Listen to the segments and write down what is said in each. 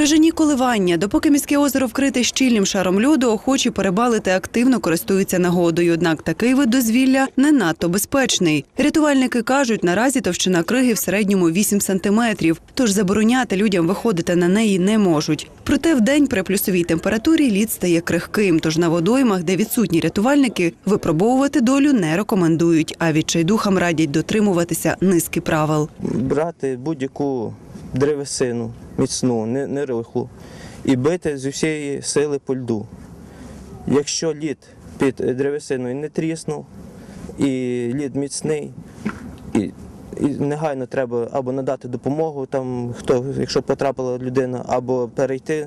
Крижані коливання. Допоки міське озеро вкрите щільним шаром льоду, охочі перебалити активно користуються нагодою. Однак такий вид дозвілля не надто безпечний. Рятувальники кажуть, наразі товщина криги в середньому 8 сантиметрів, тож забороняти людям виходити на неї не можуть. Проте вдень при плюсовій температурі лід стає крихким, тож на водоймах, де відсутні рятувальники, випробовувати долю не рекомендують, а відчайдухам радять дотримуватися низки правил. брати будь-яку древесину міцну, не, не рихлу, і бити з усієї сили по льду. Якщо лід під древесиною не тріснув, і лід міцний, і, і негайно треба або надати допомогу, там, хто, якщо потрапила людина, або перейти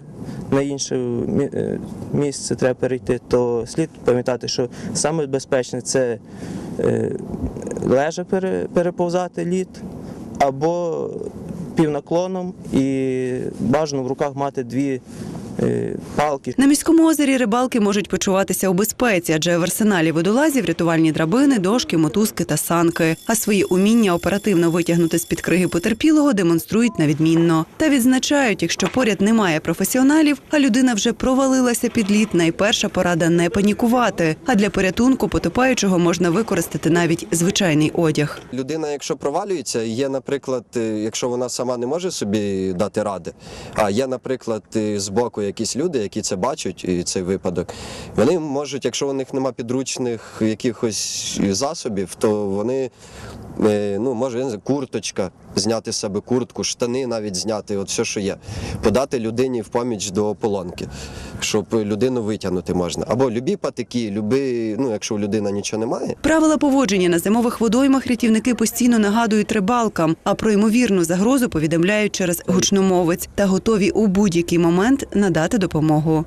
на інше е, місце, треба перейти, то слід пам'ятати, що саме безпечне це е, лежа переповзати лід або півнаклоном і бажано в руках мати дві палки. На міському озері рибалки можуть почуватися у безпеці, адже в арсеналі водолазів рятувальні драбини, дошки, мотузки та санки. А свої уміння оперативно витягнути з під криги потерпілого демонструють на відмінно. Та відзначають, якщо поряд немає професіоналів, а людина вже провалилася під лід, найперша порада не панікувати. А для порятунку потопаючого можна використати навіть звичайний одяг. Людина, якщо провалюється, є, наприклад, е, якщо вона сама не може собі дати ради, а є, наприклад, е, якісь люди, які це бачать, і цей випадок, вони можуть, якщо у них нема підручних якихось засобів, то вони, ну, може, курточка, зняти з себе куртку, штани навіть зняти, от все, що є, подати людині в поміч до ополонки, щоб людину витягнути можна. Або любі патики, любі, ну, якщо у людини нічого немає. Правила поводження на зимових водоймах рятівники постійно нагадують рибалкам, а про ймовірну загрозу повідомляють через гучномовець та готові у будь-який момент надати допомогу.